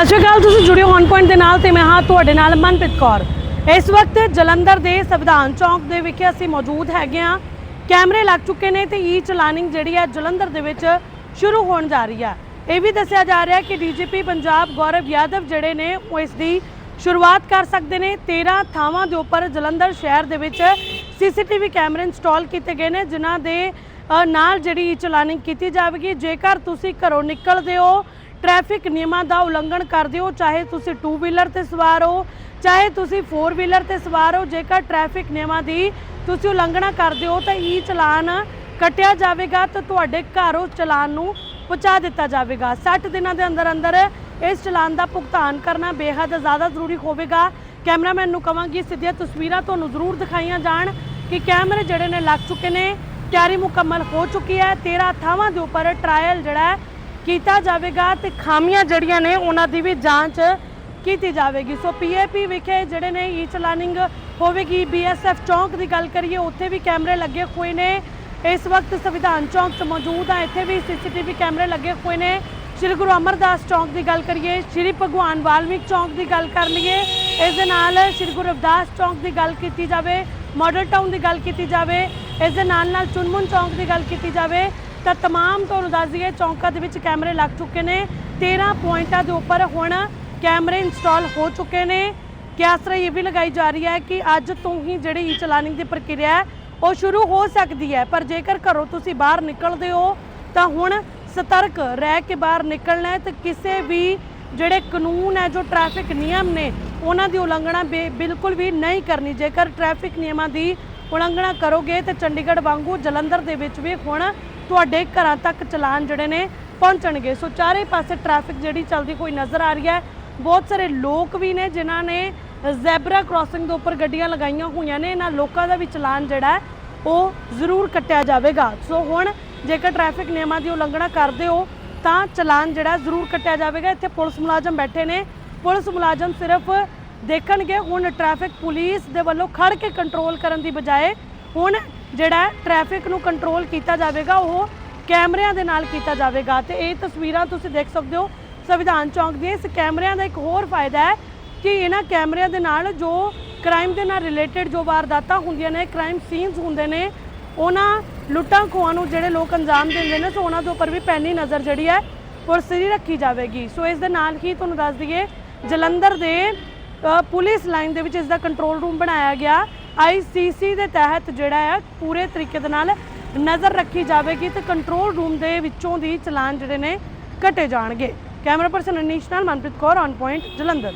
ਸਤਿ ਸ਼੍ਰੀ ਅਕਾਲ, ਤੁਸੀਂ ਜੁੜੇ ਹੋ ਔਨ ਪੁਆਇੰਟ ਦੇ ਨਾਲ ਤੇ ਮੈਂ ਹਾਂ ਤੁਹਾਡੇ ਨਾਲ ਮਨਪ੍ਰੀਤ ਕੌਰ। ਇਸ ਵਕਤ ਜਲੰਧਰ ਦੇ ਸੰਵਿਧਾਨ ਚੌਂਕ ਦੇ ਵਿਖੇ ਅਸੀਂ ਮੌਜੂਦ ਹੈਗੇ ਹਾਂ। ਕੈਮਰੇ ਲੱਗ ਚੁੱਕੇ ਨੇ ਤੇ ਈ ਚਲਾਨਿੰਗ ਜਿਹੜੀ ਹੈ ਜਲੰਧਰ ਦੇ ਵਿੱਚ ਸ਼ੁਰੂ ਹੋਣ ਜਾ ਰਹੀ ਹੈ। ਇਹ ਵੀ ਦੱਸਿਆ ਜਾ ਰਿਹਾ ਹੈ ਕਿ ਡੀਜੀਪੀ ਪੰਜਾਬ ਗੌਰਵ ਯਾਦਵ ਜਿਹੜੇ ਨੇ, ਉਹ ਇਸ ਦੀ ਸ਼ੁਰੂਆਤ ਕਰ ਸਕਦੇ ਨੇ। 13 ਥਾਵਾਂ ਦੇ ਉੱਪਰ ਜਲੰਧਰ ਸ਼ਹਿਰ ਦੇ ਵਿੱਚ ਸੀਸੀਟੀਵੀ ਕੈਮਰੇ ਇੰਸਟਾਲ ਕੀਤੇ ਗਏ ਨੇ, ਜਿਨ੍ਹਾਂ ਦੇ ਨਾਲ ਜਿਹੜੀ ਈ ਚਲਾਨਿੰਗ ਕੀਤੀ ਜਾਵੇਗੀ। ਜੇਕਰ ਤੁਸੀਂ ਘਰੋਂ ਨਿਕਲਦੇ ਹੋ ਟ੍ਰੈਫਿਕ ਨਿਯਮਾਂ ਦਾ ਉਲੰਘਣ ਕਰਦੇ ਹੋ ਚਾਹੇ ਤੁਸੀਂ 2 ਵੀਲਰ ਤੇ ਸਵਾਰ ਹੋ, ਚਾਹੇ ਤੁਸੀਂ 4 ਵੀਲਰ ਤੇ ਸਵਾਰ ਹੋ, ਜੇਕਰ ਟ੍ਰੈਫਿਕ ਨਿਯਮਾਂ ਦੀ ਤੁਸੀਂ ਉਲੰਘਣਾ ਕਰਦੇ ਹੋ ਤਾਂ ਈ ਚਲਾਨ ਕੱਟਿਆ ਜਾਵੇਗਾ ਤਾਂ ਤੁਹਾਡੇ ਘਰੋਂ ਚਲਾਨ ਨੂੰ ਪਹੁੰਚਾ ਦਿੱਤਾ ਜਾਵੇਗਾ। 60 ਦਿਨਾਂ ਦੇ ਅੰਦਰ ਅੰਦਰ ਇਸ ਚਲਾਨ ਦਾ ਭੁਗਤਾਨ ਕਰਨਾ ਬੇहद ਜ਼ਿਆਦਾ ਜ਼ਰੂਰੀ ਹੋਵੇਗਾ। ਕੈਮਰਾਮੈਨ ਨੂੰ ਕਵਾਂਗੀ, ਸਿੱਧੀਆਂ ਤਸਵੀਰਾਂ ਤੁਹਾਨੂੰ ਜ਼ਰੂਰ ਦਿਖਾਈਆਂ ਜਾਣ ਕਿ ਕੈਮਰੇ ਜਿਹੜੇ ਨੇ ਲੱਗ ਚੁੱਕੇ ਨੇ, ਤਿਆਰੀ ਮੁਕੰਮਲ ਹੋ ਚੁੱਕੀ ਹੈ। 13 ਥਾਵਾਂ ਦੇ ਉੱਪਰ ਟ੍ਰਾਇਲ ਜਿਹੜਾ ਕੀਤਾ ਜਾਵੇਗਾ ਤੇ ਖਾਮੀਆਂ ਜਿਹੜੀਆਂ ਨੇ ਉਹਨਾਂ ਦੀ ਵੀ ਜਾਂਚ ਕੀਤੀ ਜਾਵੇਗੀ। ਸੋ ਪੀਏਪੀ ਵਿਖੇ ਜਿਹੜੇ ਨੇ ਈ ਚਲਾਨਿੰਗ ਹੋਵੇਗੀ ਬੀਐਸਐਫ ਚੌਂਕ ਦੀ ਗੱਲ ਕਰੀਏ, ਉੱਥੇ ਵੀ ਕੈਮਰੇ ਲੱਗੇ ਹੋਏ ਨੇ। ਇਸ ਵਕਤ ਸੰਵਿਧਾਨ ਚੌਂਕ 'ਚ ਮੌਜੂਦ ਆ। ਇੱਥੇ ਵੀ ਸੀਸੀਟੀਵੀ ਕੈਮਰੇ ਲੱਗੇ ਹੋਏ ਨੇ। ਸ਼੍ਰੀ ਗੁਰੂ ਅਮਰਦਾਸ ਚੌਂਕ ਦੀ ਗੱਲ ਕਰੀਏ, ਸ਼੍ਰੀ ਭਗਵਾਨ ਵਾਲਮੀਕ ਚੌਂਕ ਦੀ ਗੱਲ ਕਰ ਲਈਏ। ਇਸ ਦੇ ਨਾਲ ਸ਼੍ਰੀ ਗੁਰੂ ਰਵਿਦਾਸ ਚੌਂਕ ਦੀ ਗੱਲ ਕੀਤੀ ਜਾਵੇ ਮਾਡਲ ਟਾਊਨ ਦੀ ਗੱਲ ਕੀਤੀ ਜਾਵੇ। ਇਸ ਦੇ ਨਾਲ ਨਾਲ ਚੁਨਮੁਨ ਚੌਂਕ ਦੀ ਗੱਲ ਕੀਤੀ ਜਾਵੇ। ਤਾਂ तमाम ਤੁਹਾਨੂੰ ਦੱਸ ਦਈਏ ਚੌਂਕਾਂ ਦੇ ਵਿੱਚ ਕੈਮਰੇ ਲੱਗ ਚੁੱਕੇ ਨੇ 13 ਪੁਆਇੰਟਾਂ ਦੇ ਉੱਪਰ ਹੁਣ ਕੈਮਰੇ ਇੰਸਟਾਲ ਹੋ ਚੁੱਕੇ ਨੇ ਕਿਆਸਰਾ ਇਹ ਵੀ ਲਗਾਈ ਜਾ ਰਹੀ ਹੈ ਕਿ ਅੱਜ ਤੋਂ ਹੀ ਜਿਹੜੀ ਈ ਚਲਾਨਿੰਗ ਦੀ ਪ੍ਰਕਿਰਿਆ ਹੈ ਉਹ ਸ਼ੁਰੂ ਹੋ ਸਕਦੀ ਹੈ ਪਰ ਜੇਕਰ ਘਰੋਂ ਤੁਸੀਂ ਬਾਹਰ ਨਿਕਲਦੇ ਹੋ ਤਾਂ ਹੁਣ ਸਤਰਕ ਰਹਿ ਕੇ ਬਾਹਰ ਨਿਕਲਣਾ ਹੈ ਤੇ ਕਿਸੇ ਵੀ ਜਿਹੜੇ ਕਾਨੂੰਨ ਹੈ ਜੋ ਟ੍ਰੈਫਿਕ ਨਿਯਮ ਨੇ ਉਹਨਾਂ ਦੀ ਉਲੰਘਣਾ ਬੇ- ਬਿਲਕੁਲ ਵੀ ਨਹੀਂ ਕਰਨੀ ਜੇਕਰ ਟ੍ਰੈਫਿਕ ਨਿਯਮਾਂ ਦੀ ਉਲੰਘਣਾ ਕਰੋਗੇ ਤੇ ਚੰਡੀਗੜ੍ਹ ਵਾਂਗੂ ਜਲੰਧਰ ਦੇ ਵਿੱਚ ਵੀ ਹੁਣ ਤੁਹਾਡੇ ਘਰਾਂ ਤੱਕ ਚਲਾਨ ਜਿਹੜੇ ਨੇ ਪਹੁੰਚਣਗੇ। ਸੋ ਚਾਰੇ ਪਾਸੇ ਟ੍ਰੈਫਿਕ ਜਿਹੜੀ ਚੱਲਦੀ ਹੋਈ ਨਜ਼ਰ ਆ ਰਹੀ ਹੈ। ਬਹੁਤ ਸਾਰੇ ਲੋਕ ਵੀ ਨੇ ਜਿਨ੍ਹਾਂ ਨੇ ਜ਼ੈਬਰਾ ਕ੍ਰਾਸਿੰਗ ਦੇ ਉੱਪਰ ਗੱਡੀਆਂ ਲਗਾਈਆਂ ਹੋਈਆਂ ਨੇ। ਇਹਨਾਂ ਲੋਕਾਂ ਦਾ ਵੀ ਚਲਾਨ ਜਿਹੜਾ ਉਹ ਜ਼ਰੂਰ ਕੱਟਿਆ ਜਾਵੇਗਾ। ਸੋ ਹੁਣ ਜੇਕਰ ਟ੍ਰੈਫਿਕ ਨਿਯਮਾਂ ਦੀ ਉਲੰਘਣਾ ਕਰਦੇ ਹੋ, ਤਾਂ ਚਲਾਨ ਜਿਹੜਾ ਜ਼ਰੂਰ ਕੱਟਿਆ ਜਾਵੇਗਾ। ਇੱਥੇ ਪੁਲਿਸ ਮੁਲਾਜ਼ਮ ਬੈਠੇ ਨੇ। ਪੁਲਿਸ ਮੁਲਾਜ਼ਮ ਸਿਰਫ ਦੇਖਣਗੇ। ਹੁਣ ਟ੍ਰੈਫਿਕ ਪੁਲਿਸ ਦੇ ਵੱਲੋਂ ਖੜ ਕੇ ਕੰਟਰੋਲ ਕਰਨ ਦੀ ਬਜਾਏ ਹੁਣ ਜਿਹੜਾ ਟ੍ਰੈਫਿਕ ਨੂੰ ਕੰਟਰੋਲ ਕੀਤਾ ਜਾਵੇਗਾ, ਉਹ ਕੈਮਰਿਆਂ ਦੇ ਨਾਲ ਕੀਤਾ ਜਾਵੇਗਾ। ਤੇ ਇਹ ਤਸਵੀਰਾਂ ਤੁਸੀਂ ਦੇਖ ਸਕਦੇ ਹੋ, ਸੰਵਿਧਾਨ ਚੌਂਕ ਦੀਆਂ। ਇਸ ਕੈਮਰਿਆਂ ਦਾ ਇੱਕ ਹੋਰ ਫਾਇਦਾ ਹੈ ਕਿ ਇਹਨਾਂ ਕੈਮਰਿਆਂ ਦੇ ਨਾਲ ਜੋ ਕ੍ਰਾਈਮ ਦੇ ਨਾਲ ਰਿਲੇਟਡ ਜੋ ਵਾਰਦਾਤਾਂ ਹੁੰਦੀਆਂ ਨੇ ਕ੍ਰਾਈਮ ਸੀਨਸ ਹੁੰਦੇ ਨੇ, ਉਹਨਾਂ ਲੁੱਟਾਂ ਖੋਹਾਂ ਨੂੰ ਜਿਹੜੇ ਲੋਕ ਅੰਜਾਮ ਦਿੰਦੇ ਨੇ, ਸੋ ਉਹਨਾਂ ਦੇ ਉੱਪਰ ਵੀ ਪੈਣੀ ਨਜ਼ਰ ਜਿਹੜੀ ਹੈ ਪੁਲਿਸ ਦੀ ਰੱਖੀ ਜਾਵੇਗੀ। ਸੋ ਇਸ ਦੇ ਨਾਲ ਹੀ ਤੁਹਾਨੂੰ ਦੱਸ ਦਈਏ, ਜਲੰਧਰ ਦੇ ਪੁਲਿਸ ਲਾਈਨ ਦੇ ਵਿੱਚ ਇਸ ਦਾ ਕੰਟਰੋਲ ਰੂਮ ਬਣਾਇਆ ਗਿਆ। ਆਈਸੀਸੀ ਦੇ ਤਹਿਤ ਜਿਹੜਾ ਆ, ਪੂਰੇ ਤਰੀਕੇ ਦੇ ਨਾਲ ਨਜ਼ਰ ਰੱਖੀ ਜਾਵੇਗੀ ਤੇ ਕੰਟਰੋਲ ਰੂਮ ਦੇ ਵਿੱਚੋਂ ਦੀ ਚਲਾਨ ਜਿਹੜੇ ਨੇ ਘਟੇ ਜਾਣਗੇ। ਕੈਮਰਾ ਪਰਸਨ ਅਨੀਸ਼ ਨਾਲ ਮਨਪ੍ਰੀਤ ਕੌਰ ਔਨ ਪੁਆਇੰਟ ਜਲੰਧਰ।